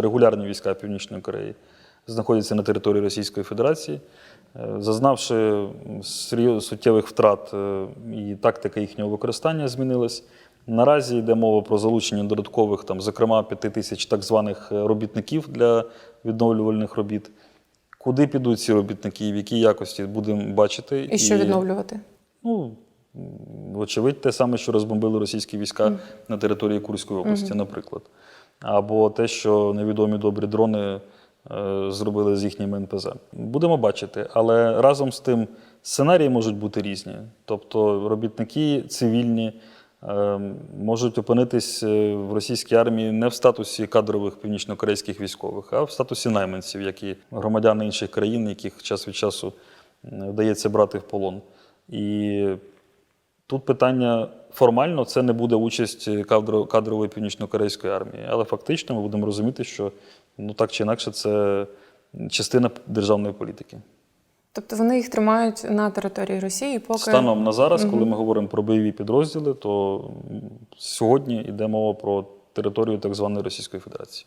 Регулярні війська Північної Кореї знаходяться на території Російської Федерації, Е, зазнавши суттєвих втрат, е, і тактика їхнього використання змінилась. Наразі йде мова про залучення додаткових, там, зокрема, п'яти тисяч так званих е, робітників для відновлювальних робіт. Куди підуть ці робітники, в якій якості будемо бачити. І що відновлювати? Ну, м, вочевидь, те саме, що розбомбили російські війська на території Курської області, наприклад. Або те, що невідомі добрі дрони е, зробили з їхніми НПЗ. Будемо бачити, але разом з тим сценарії можуть бути різні. Тобто робітники цивільні е, можуть опинитись е, в російській армії не в статусі кадрових північнокорейських військових, а в статусі найманців, як і громадяни інших країн, яких час від часу вдається брати в полон. І тут питання формально це не буде участь кадрової північно-корейської армії, але фактично ми будемо розуміти, що ну так чи інакше це частина державної політики. Тобто вони їх тримають на території Росії, поки Станом на зараз, коли ми говоримо про бойові підрозділи, то сьогодні йде мова про територію так званої Російської Федерації.